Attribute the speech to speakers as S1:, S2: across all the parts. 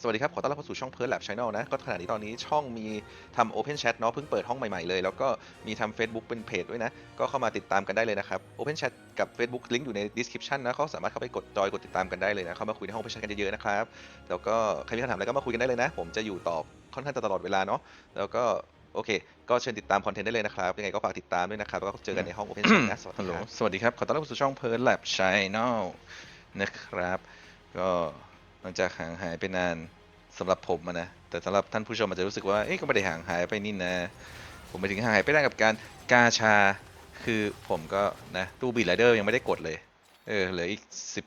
S1: สวัสดีครับ ขอต้อนรับเข้าสู่ช่องเพิร์ลแลบช n แนลนะ ก็ขณะนี้ตอนนี้ช่องมีทำ Open Chat เนาะเพิ่งเปิดห้องใหม่ ๆ เลย แล้วก็มีทำ Facebook เป็นเพจด้วยนะ ก็เข้ามาติดตามกันได้เลยนะครับ Open Chat กับ Facebook ลิงก์อยู่ใน description นะก็สามารถเข้าไปกดจอยกดติดตามกันได้เลยนะ เข้ามาคุยในห้อง Open Chat กันเยอะๆนะครับ แล้วก็ใครมีคำถามอะไรก็มาคุยกันได้เลยนะ ผมจะอยู่ตอบค่อนข้างจะตลอดเวลาเนาะ แล้วก็โอเค ก็เชิญติดตามคอนเทนต์ได้เลยนะครับ ยังไงก็ฝากติดตามด้วยนะครับแล้วก็เจอกันในห้อง Open Chat นะสวัสดี
S2: ลโหล
S1: ครับ
S2: สวัสดีครับ ขอต้อนรับเข้าสู่ช่องเพิร์ลแลบช n แนลนะครับ ก็หลังจากห่างหายไปนาน สำหรับผมอะนะ แต่สำหรับท่านผู้ชมอาจจะรู้สึกว่า เอ๊ะก็ไม่ได้ห่างหายไปนี่นะ ผมไปถึงห่างหายไปได้กับการกาชา คือผมก็นะตู้บีไรเดอร์ยังไม่ได้กดเลย เออเหลืออีก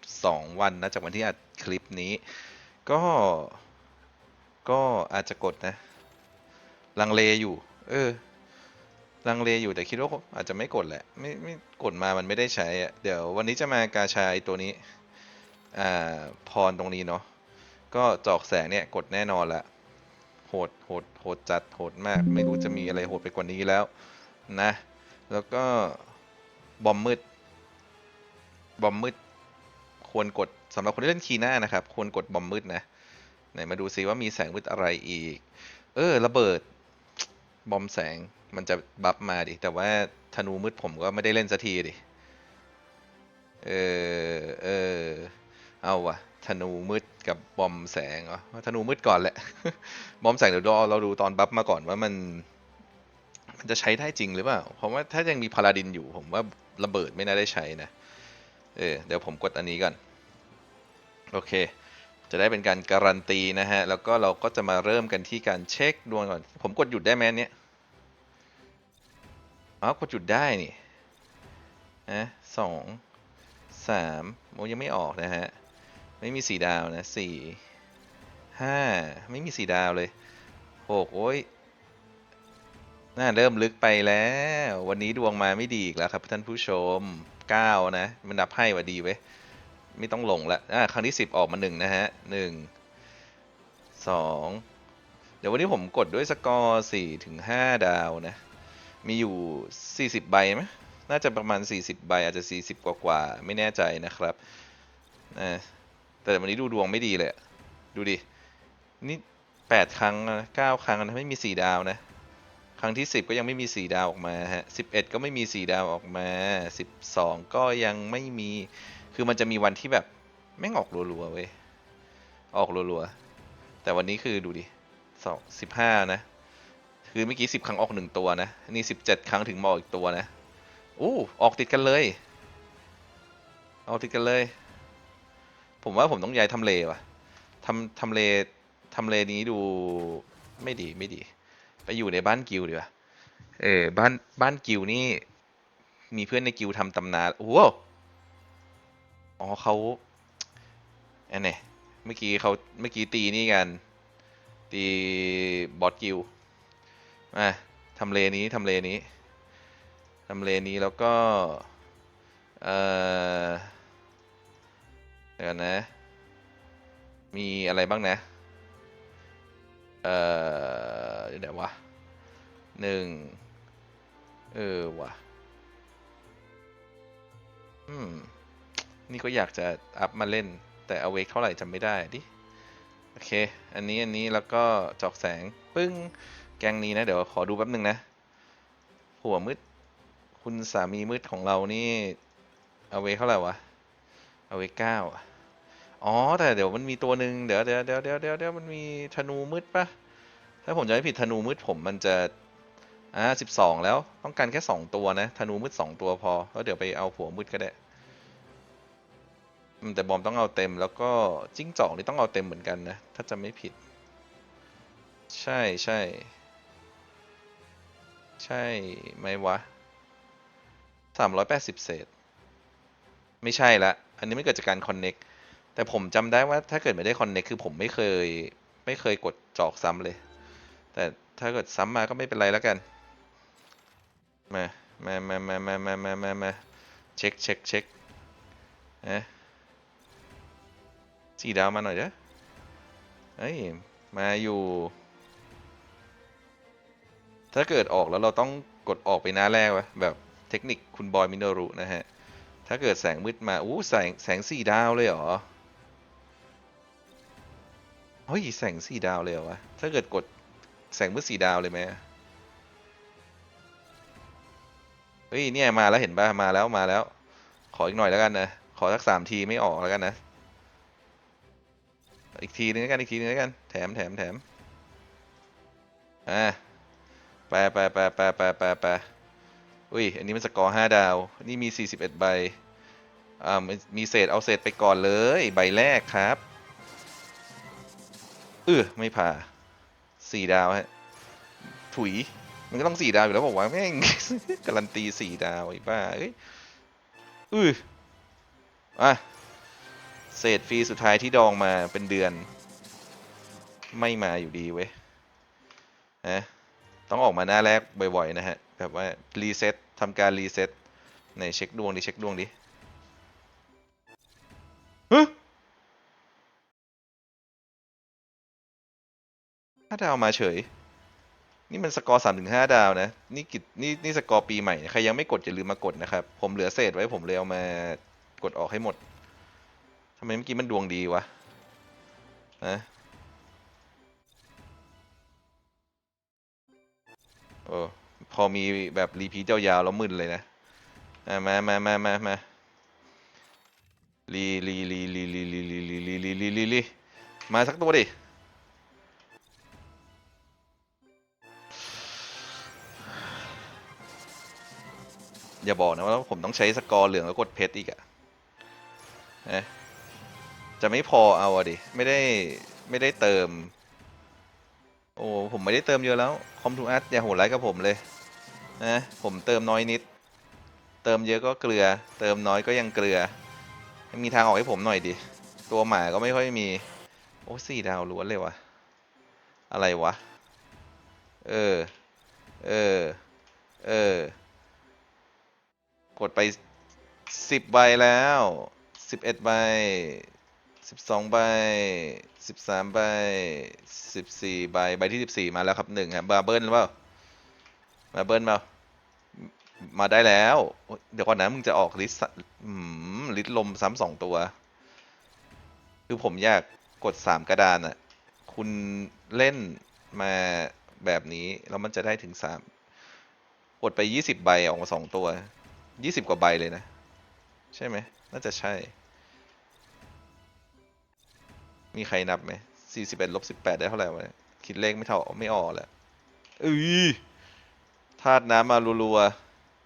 S2: 12 วันนะจากวันที่อัดคลิปนี้ ก็ ก็อาจจะกดนะ ลังเลอยู่ เออ ลังเลอยู่แต่คิดว่าอาจจะไม่กดแหละ ไม่ไม่กดมามันไม่ได้ใช้อะเดี๋ยววันนี้จะมากาชาไอตัวนี้ อ่า พรตรงนี้เนาะ ก็จอกแสงเนี่ยกดแน่นอนละโหดโหดโหดจัดโหดมาก ไม่รู้จะมีอะไรโหดไปกว่านี้แล้วนะ แล้วก็บอมมืด บอมมืด ควรกดสำหรับคนที่เล่นคีน้านะครับ ควรกดบอมมืดนะไหนมาดูซิว่ามีแสงมืดอะไรอีก เออระเบิด บอมแสงมันจะบัฟมาดิ แต่ว่าธนูมืดผมก็ไม่ได้เล่นสักทีดิ เออเออเอาวะ ธนูมืดกับบอมแสงเหรอธนูมืดก่อนแหละ บอมแสงเดี๋ยวรอเราดูตอนบัฟมาก่อนว่ามันมันจะใช้ได้จริงหรือเปล่า เพราะว่าถ้ายังมีพาราดินอยู่ ผมว่าระเบิดไม่น่าได้ใช้นะ เออเดี๋ยวผมกดอันนี้ก่อน โอเค จะได้เป็นการการันตีนะฮะ แล้วก็เราก็จะมาเริ่มกันที่การเช็คดวงก่อน ผมกดหยุดได้ไหมเนี้ยอ๋อกดหยุดได้นี่นะสองสามโมยังไม่ออกนะฮะ ไม่มีสีดาวนะสี่ห้าไม่มีสีดาวเลยหกโอ้ยน่าเริ่มลึกไปแล้ว วันนี้ดวงมาไม่ดีอีกแล้วครับท่านผู้ชมเก้านะ มันนับให้ว่าดีเว้ยไม่ต้องหลงละอ่าครั้งที่สิบออกมาหนึ่งนะฮะหนึ่งสองเดี๋ยววันนี้ผมกดด้วยสกอร์สี่ถึงห้าดาวนะ มีอยู่สี่สิบใบไหมน่าจะประมาณสี่สิบใบอาจจะสี่สิบกว่ากว่าๆไม่แน่ใจนะครับนะ แต่วันนี้ดูดวงไม่ดีเลยดูดิ นี่แปดครั้งนะเก้าครั้งนะไม่มีสี่ดาวนะ ครั้งที่สิบก็ยังไม่มีสี่ดาวออกมาฮะสิบเอ็ดก็ไม่มีสี่ดาวออกมาสิบสองก็ยังไม่มี คือมันจะมีวันที่แบบแม่งออกรัวๆเว้ย ออกรัวๆ แต่วันนี้คือดูดิสองสิบห้านะ คือเมื่อกี้สิบครั้งออกหนึ่งตัวนะ นี่สิบเจ็ดครั้งถึงมาออกอีกตัวนะ อู้ออกติดกันเลย ออกติดกันเลย ผมว่าผมต้องย้ายทำเลว่ะทำทำเลทำเลนี้ดูไม่ดีไม่ดี ไปอยู่ในบ้านกิลดีกว่าเออบ้านบ้านกิลนี่ มีเพื่อนในกิลทำตำนานโอ้โหอ๋อเขาอันไหนเมื่อกี้เขาเมื่อกี้ตีนี่กัน ตีบอสกิลมาทำเลนี้ทำเลนี้ทำเลนี้แล้วก็ เอ่อ ดี๋ยวนะ มีอะไรบ้างนะ เอ่อเดี๋ยววะหนึ่งเออวะอืม นี่ก็อยากจะอัพมาเล่น แต่เอาเวกเท่าไหร่จำไม่ได้ดิ โอเค อันนี้อันนี้แล้วก็จอกแสง ปึ้ง แกงนี้นะ เดี๋ยวขอดูแป๊บหนึ่งนะ หัวมืด คุณสามีมืดของเรานี่ เอาเวกเท่าไหร่วะ เอาเวกเก้าอะ อ๋อ แต่เดี๋ยวมันมีตัวหนึ่งเดี๋ยวเดี๋ยวเดี๋ยวเดี๋ยวเดี๋ยวเดี๋ยวมันมีธนูมืดปะถ้าผมจะไม่ผิดธนูมืดผมมันจะอ่าสิบสองแล้วต้องการแค่สองตัวนะธนูมืดสองตัวพอแล้วเดี๋ยวไปเอาผัวมืดก็ได้แต่บอมต้องเอาเต็มแล้วก็จิ้งจอกนี่ต้องเอาเต็มเหมือนกันนะถ้าจะไม่ผิด ใช่ใช่ใช่ไหมวะสามร้อยแปดสิบเศษ ไม่ใช่ละ อันนี้ไม่เกิดจากการคอนเน็ก แต่ผมจำได้ว่าถ้าเกิดไม่ได้คอนเน็กคือผมไม่เคยไม่เคยกดจอกซ้ำเลย แต่ถ้าเกิดซ้ำมาก็ไม่เป็นไรแล้วกัน มา มา มา มา มา มา มา มามาเช็คเช็คเช็คนะสี่ดาวมาหน่อยเด้อเฮ้ย มาอยู่ ถ้าเกิดออกแล้วเราต้องกดออกไปหน้าแรกวะแบบเทคนิคคุณบอยมินโนรุนะฮะ ถ้าเกิดแสงมืดมา อู้ แสงแสงสี่ดาวเลยเหรอ เฮ้ย แสงสี่ดาวเลยเหรอวะ ถ้าเกิดกดแสงมืดสี่ดาวเลยไหมเฮ้ยเนี่ยมาแล้วเห็นป่ะมาแล้วมาแล้ว ขออีกหน่อยแล้วกันนะ ขอสักสามทีไม่ออกแล้วกันนะ อีกทีนึงแล้วกันอีกทีนึงแล้วกัน แถมแถมแถมอ่าไปไปไปไปไปไปไปอุ้ย อันนี้มันสกอร์ห้าดาว นี่มีสี่สิบเอ็ดใบ อ่า มีเศษเอาเศษไปก่อนเลย ใบแรกครับ ออไม่ผ่าสี่ดาวฮะถุย มันก็ต้องสี่ดาวอยู่แล้วบอกว่าแม่งการันตีสี่ดาวไอ้บ้าเอ้ยอืออะเศษฟรีสุดท้ายที่ดองมาเป็นเดือน ไม่มาอยู่ดีเว้ยนะต้องออกมาหน้าแรกบ่อยๆนะฮะ แบบว่า รีเซ็ตทำการรีเซ็ตในเช็คดวงดิ เช็คดวงดิฮ ห้าดาวมาเฉย นี่มันสกอร์สามถึงห้าดาวนะ นี่กิจนี่นี่สกอร์ปีใหม่ ใครยังไม่กดอย่าลืมมากดนะครับ ผมเหลือเศษไว้ผมเลยเอามากดออกให้หมดทำไมเมื่อกี้มันดวงดีวะนะโอ้พอมีแบบรีพีทยาวๆแล้วมึนเลยนะมามามามามารีรีรีรีรีรีรีรีรีรีรีรีรีมาสักตัวดิ อย่าบอกนะว่าผมต้องใช้สกอร์เหลืองแล้วกดเพชรอีกอะนะจะไม่พอเอาอะดิ ไม่ได้ไม่ได้เติม โอ้ผมไม่ได้เติมเยอะแล้วคอมทูอาร์ตอย่าโหดร้ายกับผมเลยนะผมเติมน้อยนิด เติมเยอะก็เกลือ เติมน้อยก็ยังเกลือ มีทางออกให้ผมหน่อยดิ ตัวหมาก็ไม่ค่อยมี โอ้สี่ดาวล้วนเลยวะอะไรวะ เออ เออ เออ กดไปสิบใบแล้วสิบเอ็ดใบสิบสองใบสิบสามใบสิบสี่ใบใบที่สิบสี่มาแล้วครับหนึ่งครับบาเบิลหรือเปล่ามาเบิลเปล่ามาได้แล้ว เดี๋ยวก่อนนะมึงจะออกลิสต์ลิสลมซ้ำสองตัว คือผมอยากกดสามกระดานอะ คุณเล่นมาแบบนี้ แล้วมันจะได้ถึงสามกดไปยี่สิบใบออกมาสองตัว ยี่สิบกว่าใบเลยนะ ใช่ไหม น่าจะใช่ มีใครนับไหมสี่สิบเอ็ดลบสิบแปดได้เท่าไหร่วะคิดเลขไม่เท่าไม่ออกแล้วเอ้ยธาตุน้ำมารัว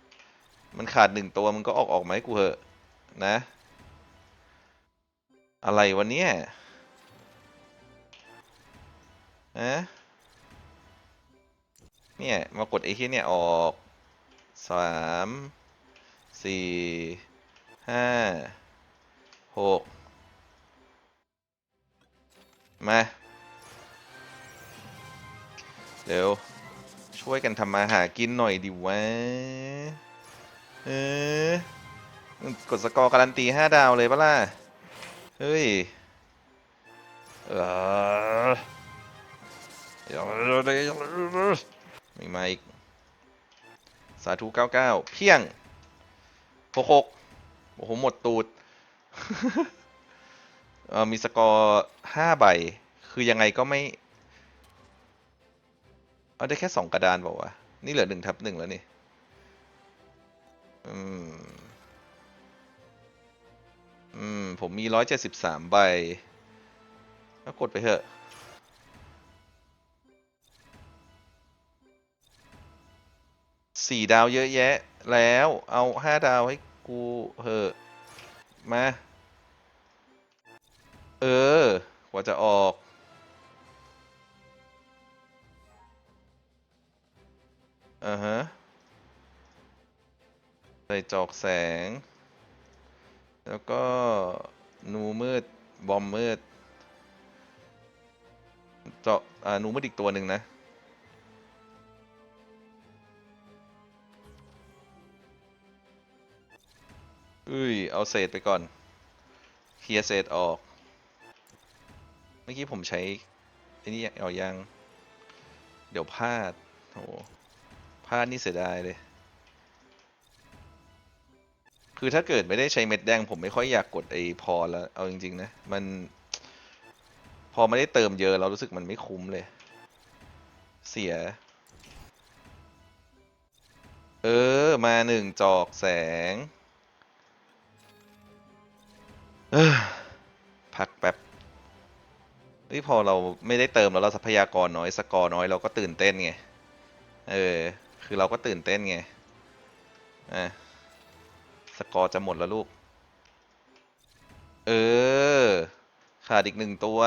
S2: ๆ มันขาดหนึ่งตัวมันก็ออกออกมาให้กูเหอะ นะ อะไรวะเนี่ยนะเนี่ย มากดไอ้ที่เนี่ย ออกสาม สี่ห้าหกมาเดี๋ยวช่วยกันทำมาหากินหน่อยดิวะ เออกดสกอร์การันตีห้าดาวเลยปะล่ะ เฮ้ย เออไม่มาอีก สาธุเก้าเก้าเพียง หกหกโอ้โห หมดตูดเออมีสกอร์ห้าใบ คือยังไงก็ไม่ เอาได้แค่สองกระดานบอกว่าวะนี่เหลือหนึ่งทับหนึ่งแล้วนี่ อืม อืม ผมมีร้อยเจ็ดสิบสามใบก็กดไปเถอะ สี่ดาวเยอะแยะแล้วเอาห้าดาวให้กูเหอะมา เออกว่าจะออก อ่าฮะใส่จอกแสง แล้วก็ นูมืด บอมมืด เจาะอ่านูมืดอีกตัวหนึ่งนะ อุ้ย เอาเศษไปก่อน เคลียร์เศษออก เมื่อกี้ผมใช้ไอ้นี่เอายัง เดี๋ยวพลาดโหพลาดนี่เสียดายเลย คือถ้าเกิดไม่ได้ใช้เม็ดแดง ผมไม่ค่อยอยากกดไอ้พอแล้ว เอาจริง ๆ นะ มัน พอไม่ได้เติมเยอะเรารู้สึกมันไม่คุ้มเลย เสีย เออ มาหนึ่งจอกแสง เออพักแป๊บเฮ้ยพอเราไม่ได้เติมแล้วเราทรัพยากรน้อยสกอร์น้อยเราก็ตื่นเต้นไง เออ คือเราก็ตื่นเต้นไง อะ สกอร์จะหมดแล้วลูก เออ ขาดอีกหนึ่งตัว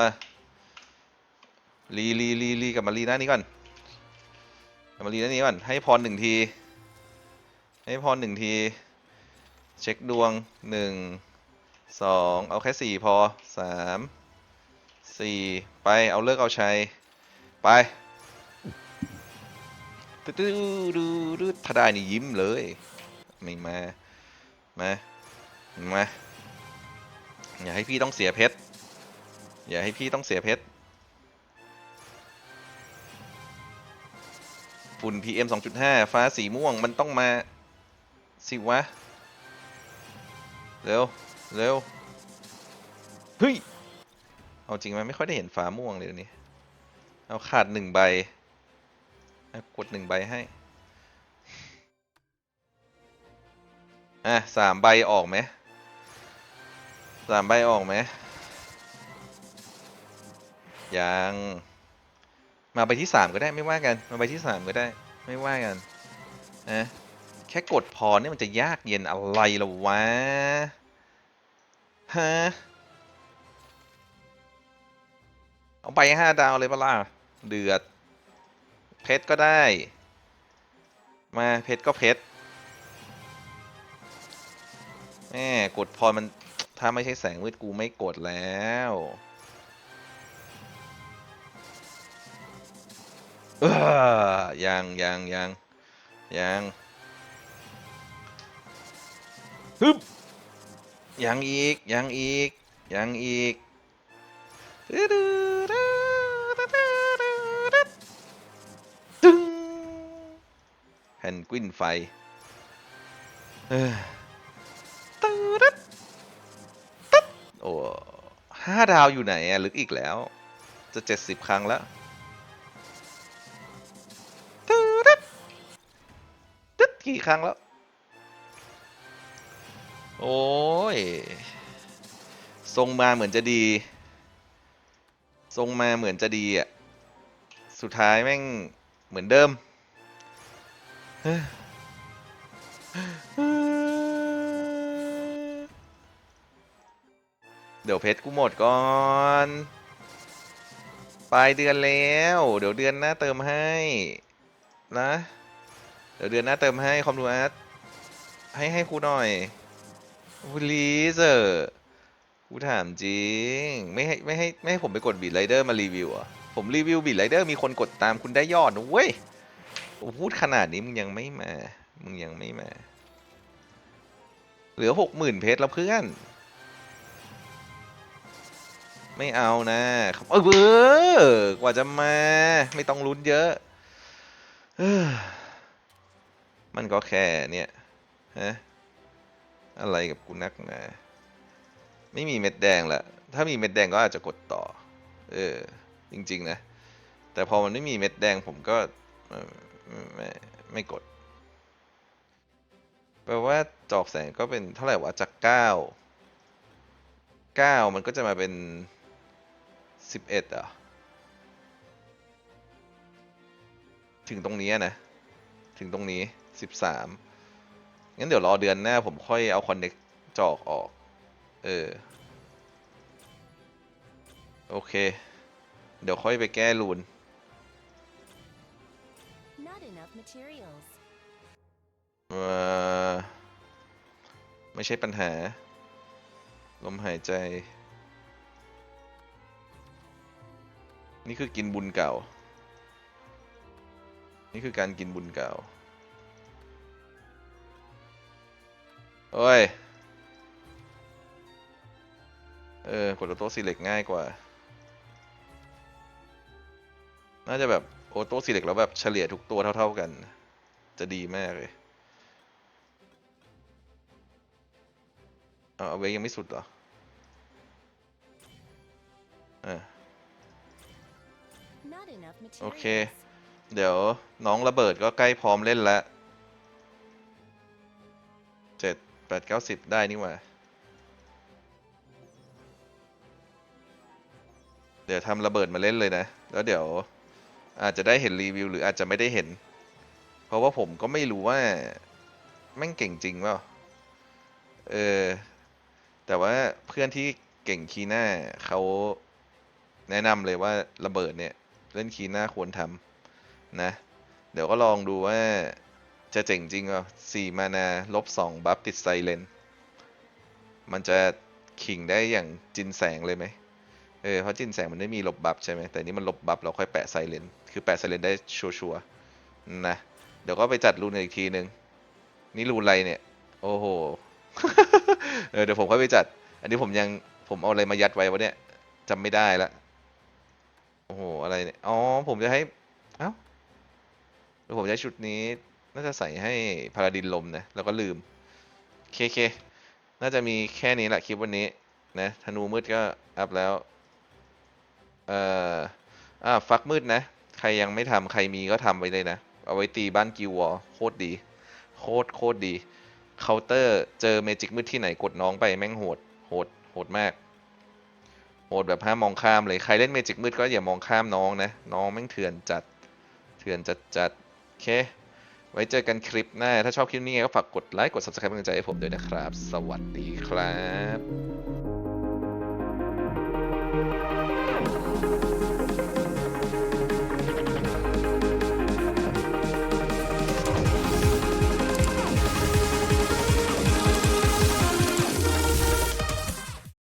S2: รีรีรีรีกับมารีหน้านี้ก่อนกับมารีหน้านี้ก่อน ให้พรหนึ่งที ให้พรหนึ่งที เช็คดวงหนึ่ง สองเอาแค่สี่พอสามสี่ไปเอาเลิกเอาชัย ไปตึ๊ดตึ๊ดดูดูถ้าได้นี่ยิ้มเลยไม่มามามาอย่าให้พี่ต้องเสียเพชรอย่าให้พี่ต้องเสียเพชรฝุ่น PM 2.5 ฟ้าสีม่วงมันต้องมา สิวะ เร็ว เร็วเฮ้ยเอาจริงไหมไม่ค่อยได้เห็นฟ้าม่วงเลยเดี๋ยวนี้เอาขาดหนึ่งใบอะกดหนึ่งใบให้อะสามใบออกไหมสามใบออกไหมยังมาใบที่สามก็ได้ไม่ว่ากันมาใบที่สามก็ได้ไม่ว่ากันนะแค่กดพอเนี่ยมันจะยากเย็นอะไรหรอวะ ฮะ เอาไปห้าดาวเลยปะล่ะเดือด เพชรก็ได้ มาเพชรก็เพชรแม่กดพอมัน ถ้าไม่ใช่แสงมืดกูไม่กดแล้วเออยังยังยังยังฮึบ ยังอีก ยังอีก ยังอีกตึ้งแผ่นกวินไฟเออตึ๊ดตึ๊ดโอ้ห้าดาวอยู่ไหนอะลึกอีกแล้ว จะเจ็ดสิบครั้งแล้วตึ๊ดตึ๊ดกี่ครั้งแล้ว โอ้ย ทรงมาเหมือนจะดี ทรงมาเหมือนจะดีอะ สุดท้ายแม่งเหมือนเดิม เดี๋ยวเพชรกูหมดก่อนปลายเดือนแล้ว เดี๋ยวเดือนหน้าเติมให้ นะ เดี๋ยวเดือนหน้าเติมให้คอมดูอาร์ตให้ให้ครูหน่อย ลีสเออกูถามจริง ไม่ให้ไม่ให้ไม่ให้ผมไปกดบีดไรเดอร์มารีวิวอะผมรีวิวบีดไรเดอร์มีคนกดตามคุณได้ยอดนะเว้ยโอ้พูดขนาดนี้มึงยังไม่มา มึงยังไม่มา เหลือหกหมื่นเพชรแล้วเพื่อน ไม่เอานะเออเบ้อกว่าจะมา ไม่ต้องลุ้นเยอะมันก็แค่เนี่ยฮะ อะไรกับกูนักหนาไม่มีเม็ดแดงละถ้ามีเม็ดแดงก็อาจจะกดต่อ เออ จริง ๆ นะ แต่พอมันไม่มีเม็ดแดงผมก็ไม่ไม่ไม่กด แปลว่าจอกแสงก็เป็นเท่าไหร่วะจากเก้าเก้ามันก็จะมาเป็นสิบเอ็ดอะ ถึงตรงนี้นะ ถึงตรงนี้สิบสาม งั้นเดี๋ยวรอเดือนหน้าผมค่อยเอาคอนเน็กจอกออก เออ โอเค เดี๋ยวค่อยไปแก้รูน
S3: Not enough materials.
S2: เอ่อไม่ใช่ปัญหา ลมหายใจ นี่คือกินบุญเก่า นี่คือการกินบุญเก่า โอ้ย เออกดออโต้ซีเล็กง่ายกว่า น่าจะแบบออโต้ซีเล็กแล้วแบบเฉลี่ยทุกตัวเท่า ๆกัน จะดีมากเลยเอาเอาไว้ยังไม่สุดเหรออะ
S3: Not enough materials.
S2: โอเค เดี๋ยวน้องระเบิดก็ใกล้พร้อมเล่นแล้ว แปดเก้าสิบได้นี่หว่า เดี๋ยวทำระเบิดมาเล่นเลยนะ แล้วเดี๋ยวอาจจะได้เห็นรีวิวหรืออาจจะไม่ได้เห็น เพราะว่าผมก็ไม่รู้ว่าแม่งเก่งจริงเปล่า เออ แต่ว่าเพื่อนที่เก่งคีน้าเขาแนะนำเลยว่าระเบิดเนี่ย เล่นคีน้าควรทำนะ เดี๋ยวก็ลองดูว่า จะเจ๋งจริงเปล่าสี่มานาลบสองบัฟติดไซเลน มันจะขิงได้อย่างจินแสงเลยไหมเออเพราะจินแสงมันไม่มีลบบัฟใช่ไหมแต่นี่มันลบบัฟเราค่อยแปะไซเลน คือแปะไซเลนได้ชัวร์ๆนะ เดี๋ยวก็ไปจัดรูนอีกทีนึง นี่รูนอะไรเนี่ย โอ้โห เออเดี๋ยวผมค่อยไปจัด อันนี้ผมยังผมเอาอะไรมายัดไว้วะเนี่ยจำไม่ได้ละ โอ้โห อะไรเนี่ย อ๋อ ผมจะให้ เอ้าเดี๋ยวผมจะให้ชุดนี้ น่าจะใส่ให้พาราดินลมนะแล้วก็ลืมเคเคน่าจะมีแค่นี้แหละคลิปวันนี้นะธนูมืดก็อัพแล้วเอ่ออ่าฟักมืดนะ ใครยังไม่ทำใครมีก็ทำไว้เลยนะ เอาไว้ตีบ้านกิววอโคตรดี โคตรโคตรดีเคาน์เตอร์เจอเมจิกมืดที่ไหนกดน้องไปแม่งโหดโหดโหดมากโหดแบบห้ามมองข้ามเลย ใครเล่นเมจิกมืดก็อย่ามองข้ามน้องนะ น้องแม่งเถื่อนจัด เถื่อนจัดจัดโอเค ไว้เจอกันคลิปหน้า ถ้าชอบคลิปนี้ก็ฝากกดไลค์ กด subscribe เป็นกำลังใจให้ผมด้วยนะครับ สวัสดีครับ